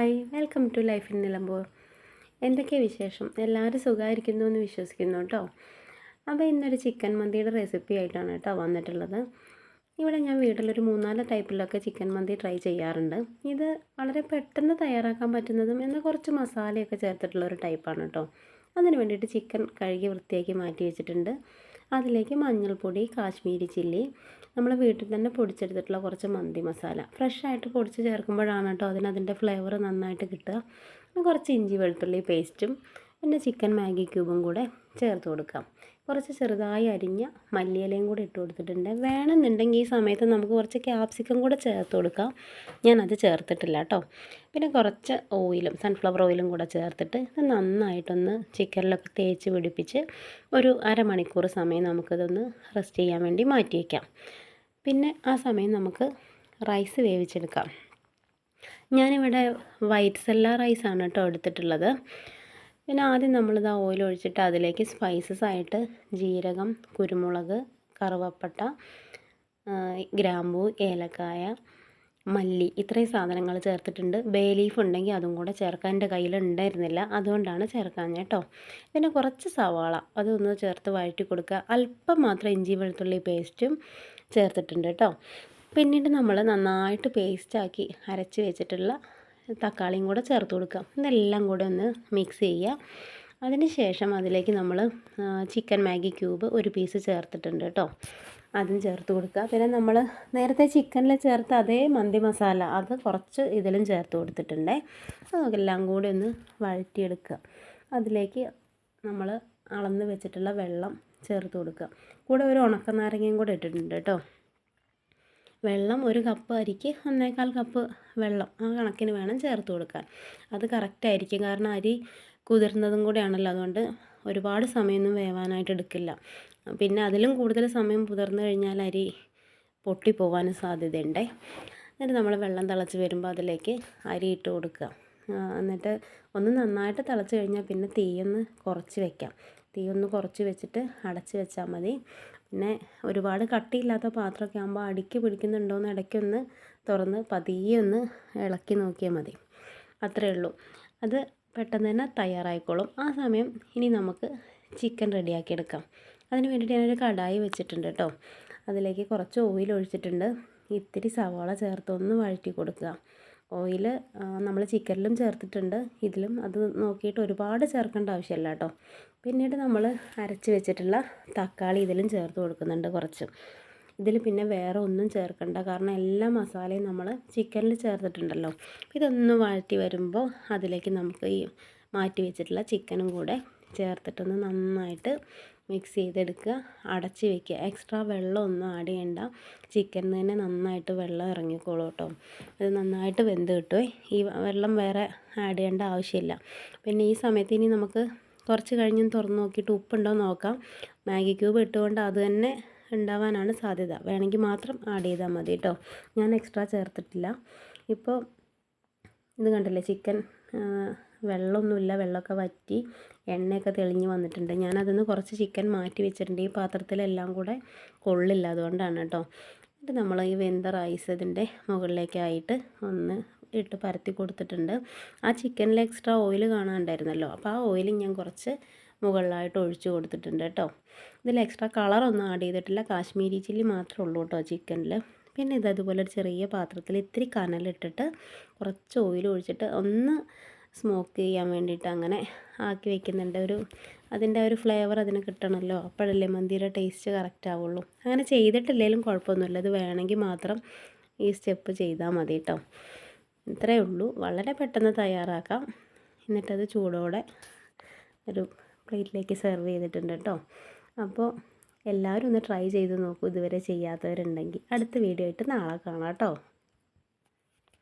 Hi welcome to life in Nilambur. എന്തൊക്കെ വിശേഷം? എല്ലാവരും സുഖമായിരിക്കുന്നു എന്ന് വിശ്വസിക്കുന്നു കേട്ടോ. അപ്പോൾ ഇന്നൊരു ചിക്കൻ മന്തിയുടെ റെസിപ്പി ആയിട്ടാണ് കേട്ടോ വന്നിട്ടുള്ളത്. ഇവിടെ ഞാൻ വീട്ടിലൊരു മൂന്നാൽ ടൈപ്പിലൊക്കെ ചിക്കൻ മന്തി ട്രൈ ചെയ്യാറുണ്ട്. ഇത് വളരെ പെട്ടെന്ന് തയ്യാറാക്കാൻ പറ്റുന്നതും എന്നാൽ കുറച്ച് മസാലയൊക്കെ ചേർത്തിട്ടുള്ള ഒരു ടൈപ്പാണ് കേട്ടോ. അതിന് വേണ്ടിയിട്ട് ചിക്കൻ കഴുകി വൃത്തിയാക്കി മാറ്റി വെച്ചിട്ടുണ്ട്. അതിലേക്ക് മഞ്ഞൾപ്പൊടി കാശ്മീരി ചില്ലി നമ്മൾ വീട്ടിൽ തന്നെ പൊടിച്ചെടുത്തിട്ടുള്ള കുറച്ച് മന്തി മസാല. ഫ്രഷ് ആയിട്ട് പൊടിച്ച് ചേർക്കുമ്പോഴാണ് കേട്ടോ അതിന് അതിന്റെ ഫ്ലേവർ നന്നായിട്ട് കിട്ടുക. കുറച്ച് ഇഞ്ചി വെളുത്തുള്ളി പേസ്റ്റും പിന്നെ ചിക്കൻ മാഗി ക്യൂബും കൂടെ ചേർത്ത് കൊടുക്കാം. കുറച്ച് ചെറുതായി അരിഞ്ഞ മല്ലിയിലയും കൂടി ഇട്ട് കൊടുത്തിട്ടുണ്ട്. വേണമെന്നുണ്ടെങ്കിൽ ഈ സമയത്ത് നമുക്ക് കുറച്ച് ക്യാപ്സിക്കം കൂടെ ചേർത്ത് കൊടുക്കാം. ഞാനത് ചേർത്തിട്ടില്ല കേട്ടോ. പിന്നെ കുറച്ച് ഓയിലും സൺഫ്ലവർ ഓയിലും കൂടെ ചേർത്തിട്ട് ഇത് നന്നായിട്ടൊന്ന് ചിക്കനിലൊക്കെ തേച്ച് പിടിപ്പിച്ച് ഒരു അരമണിക്കൂർ സമയം നമുക്കിതൊന്ന് റെസ്റ്റ് ചെയ്യാൻ വേണ്ടി മാറ്റി വയ്ക്കാം പിന്നെ ആ സമയം നമുക്ക് റൈസ് വേവിച്ചെടുക്കാം. ഞാനിവിടെ വൈറ്റ് സെല്ല റൈസാണ് കേട്ടോ എടുത്തിട്ടുള്ളത്. പിന്നെ ആദ്യം നമ്മളിത് ആ ഓയിൽ ഒഴിച്ചിട്ട് അതിലേക്ക് സ്പൈസസ് ആയിട്ട് ജീരകം കുരുമുളക് കറുവപ്പട്ട ഗ്രാമ്പൂ ഏലക്കായ മല്ലി ഇത്രയും സാധനങ്ങൾ ചേർത്തിട്ടുണ്ട്. ബേ ലീഫ് ഉണ്ടെങ്കിൽ അതും കൂടെ ചേർക്കാൻ എന്റെ കയ്യിൽ ഉണ്ടായിരുന്നില്ല. അതുകൊണ്ടാണ് ചേർക്കാൻ കേട്ടോ. പിന്നെ കുറച്ച് സവാള അതൊന്ന് ചേർത്ത് വഴറ്റി കൊടുക്കുക. അല്പം മാത്രം ഇഞ്ചി വെളുത്തുള്ളി പേസ്റ്റും ചേർത്തിട്ടുണ്ട് കേട്ടോ. പിന്നീട് നമ്മൾ നന്നായിട്ട് പേസ്റ്റാക്കി അരച്ച് വെച്ചിട്ടുള്ള തക്കാളിയും കൂടെ ചേർത്ത് കൊടുക്കാം ഇതെല്ലാം കൂടെ ഒന്ന് മിക്സ് ചെയ്യുക. അതിന് ശേഷം അതിലേക്ക് നമ്മൾ ചിക്കൻ മാഗി ക്യൂബ് ഒരു പീസ് ചേർത്തിട്ടുണ്ട് കേട്ടോ അതും ചേർത്ത് കൊടുക്കുക. പിന്നെ നമ്മൾ നേരത്തെ ചിക്കനിൽ ചേർത്ത അതേ മന്തി മസാല അത് കുറച്ച് ഇതിലും ചേർത്ത് കൊടുത്തിട്ടുണ്ട്. അതെല്ലാം കൂടി ഒന്ന് വഴറ്റിയെടുക്കുക. അതിലേക്ക് നമ്മൾ അളന്ന് വെച്ചിട്ടുള്ള വെള്ളം ചേർത്ത് കൊടുക്കുക. കൂടെ ഒരു ഉണക്ക നാരങ്ങയും കൂടെ ഇട്ടിട്ടുണ്ട് കേട്ടോ വെള്ളം ഒരു കപ്പ് അരിക്ക് ഒന്നേകാൽ കപ്പ് വെള്ളം ആ കണക്കിന് വേണം ചേർത്ത് കൊടുക്കാൻ. അത് കറക്റ്റായിരിക്കും കാരണം അരി കുതിർന്നതും കൂടെയാണല്ലോ. അതുകൊണ്ട് ഒരുപാട് സമയമൊന്നും വേവാനായിട്ട് എടുക്കില്ല. പിന്നെ അതിലും കൂടുതൽ സമയം കുതിർന്നു കഴിഞ്ഞാൽ അരി പൊട്ടിപ്പോകാനും സാധ്യതയുണ്ട്. എന്നിട്ട് നമ്മൾ വെള്ളം തിളച്ച് വരുമ്പോൾ അതിലേക്ക് അരി ഇട്ട് കൊടുക്കുക. എന്നിട്ട് ഒന്ന് നന്നായിട്ട് തിളച്ച് കഴിഞ്ഞാൽ പിന്നെ തീയൊന്ന് കുറച്ച് വെക്കാം. തീയൊന്ന് കുറച്ച് വെച്ചിട്ട് അടച്ച് വെച്ചാൽ മതി. പിന്നെ ഒരുപാട് കട്ടിയില്ലാത്ത പാത്രമൊക്കെ ആകുമ്പോൾ അടിക്ക് പിടിക്കുന്നുണ്ടോയെന്ന് ഇടയ്ക്കൊന്ന് തുറന്ന് പതിയെ ഒന്ന് ഇളക്കി നോക്കിയാൽ മതി. അത്രയേ ഉള്ളൂ. അത് പെട്ടെന്ന് തന്നെ തയ്യാറായിക്കോളും. ആ സമയം ഇനി നമുക്ക് ചിക്കൻ റെഡിയാക്കി എടുക്കാം അതിന് വേണ്ടിയിട്ട് ഞാനൊരു കടായി വെച്ചിട്ടുണ്ട് കേട്ടോ. അതിലേക്ക് കുറച്ച് ഓയിൽ ഒഴിച്ചിട്ടുണ്ട്. ഇത്തിരി സവാള ചേർത്ത് ഒന്ന് വഴറ്റി കൊടുക്കുക. ഓയിൽ നമ്മൾ ചിക്കനിലും ചേർത്തിട്ടുണ്ട്. ഇതിലും അത് നോക്കിയിട്ട് ഒരുപാട് ചേർക്കേണ്ട ആവശ്യമില്ല കേട്ടോ. പിന്നീട് നമ്മൾ അരച്ച് വെച്ചിട്ടുള്ള തക്കാളി ഇതിലും ചേർത്ത് കൊടുക്കുന്നുണ്ട് കുറച്ച്. ഇതിൽ പിന്നെ വേറെ ഒന്നും ചേർക്കണ്ട. കാരണം എല്ലാ മസാലയും നമ്മൾ ചിക്കനിൽ ചേർത്തിട്ടുണ്ടല്ലോ. ഇതൊന്ന് വഴറ്റി വരുമ്പോൾ അതിലേക്ക് നമുക്ക് ഈ മാറ്റി വെച്ചിട്ടുള്ള ചിക്കനും കൂടെ ചേർത്തിട്ടൊന്ന് നന്നായിട്ട് മിക്സ് ചെയ്തെടുക്കുക. അടച്ച് വെക്കുക. എക്സ്ട്രാ വെള്ളമൊന്നും ആഡ് ചെയ്യണ്ട. ചിക്കനിൽ തന്നെ നന്നായിട്ട് വെള്ളം ഇറങ്ങിക്കോളൂ കേട്ടോ. അത് നന്നായിട്ട് വെന്ത് കിട്ടുമേ ഈ വെള്ളം വേറെ ആഡ് ചെയ്യേണ്ട ആവശ്യമില്ല. പിന്നെ ഈ സമയത്ത് ഇനി നമുക്ക് കുറച്ച് കഴിഞ്ഞ് തുറന്ന് നോക്കിയിട്ട് ഉപ്പുണ്ടോ നോക്കാം. മാഗി ക്യൂബ് ഇട്ടുകൊണ്ട് അത് തന്നെ ഉണ്ടാവാനാണ് സാധ്യത. വേണമെങ്കിൽ മാത്രം ആഡ് ചെയ്താൽ മതി കേട്ടോ. ഞാൻ എക്സ്ട്രാ ചേർത്തിട്ടില്ല. ഇപ്പോൾ ഇത് കണ്ടില്ലേ? ചിക്കൻ വെള്ളമൊന്നുമില്ല വെള്ളമൊക്കെ വറ്റി എണ്ണയൊക്കെ തെളിഞ്ഞ് വന്നിട്ടുണ്ട്. ഞാനതിന്ന് കുറച്ച് ചിക്കൻ മാറ്റി വെച്ചിട്ടുണ്ട്. ഈ പാത്രത്തിലെല്ലാം കൂടെ കൊള്ളില്ല അതുകൊണ്ടാണ് കേട്ടോ. എന്നിട്ട് നമ്മൾ ഈ വെന്ത റൈസ് ഇതിന്റെ മുകളിലേക്കായിട്ട് ഒന്ന് ഇട്ട് പരത്തി കൊടുത്തിട്ടുണ്ട്. ആ ചിക്കനിൽ എക്സ്ട്രാ ഓയിൽ കാണാണ്ടായിരുന്നല്ലോ. അപ്പോൾ ആ ഓയിൽ ഞാൻ കുറച്ച് മുകളിലായിട്ട് ഒഴിച്ചു കൊടുത്തിട്ടുണ്ട് കേട്ടോ. ഇതിൽ എക്സ്ട്രാ കളറൊന്നും ആഡ് ചെയ്തിട്ടില്ല. കാശ്മീരി ചില്ലി മാത്രമേ ഉള്ളൂ കേട്ടോ ചിക്കനിൽ പിന്നെ ഇത് അതുപോലെ ഒരു ചെറിയ പാത്രത്തിൽ ഇത്തിരി കനലിട്ടിട്ട് കുറച്ച് ഓയിൽ ഒഴിച്ചിട്ട് ഒന്ന് സ്മോക്ക് ചെയ്യാൻ വേണ്ടിയിട്ട് അങ്ങനെ ആക്കി വെക്കുന്നുണ്ട്. ഒരു അതിന്റെ ഒരു ഫ്ലേവർ അതിന് കിട്ടണമല്ലോ. അപ്പോഴല്ലേ മന്തിയുടെ ടേസ്റ്റ് കറക്റ്റ് ആവുള്ളൂ. അങ്ങനെ ചെയ്തിട്ടില്ലെങ്കിലും കുഴപ്പമൊന്നുമില്ല. ഇത് വേണമെങ്കിൽ മാത്രം ഈ സ്റ്റെപ്പ് ചെയ്താൽ മതി കേട്ടോ ഇത്രയേ ഉള്ളൂ. വളരെ പെട്ടെന്ന് തയ്യാറാക്കാം. എന്നിട്ടത് ചൂടോടെ ഒരു പ്ലേറ്റിലേക്ക് സെർവ് ചെയ്തിട്ടുണ്ട് കേട്ടോ അപ്പോൾ എല്ലാവരും ഒന്ന് ട്രൈ ചെയ്ത് നോക്കൂ. ഇതുവരെ ചെയ്യാത്തവരുണ്ടെങ്കിൽ. അടുത്ത വീഡിയോ ആയിട്ട് നാളെ കാണാം കേട്ടോ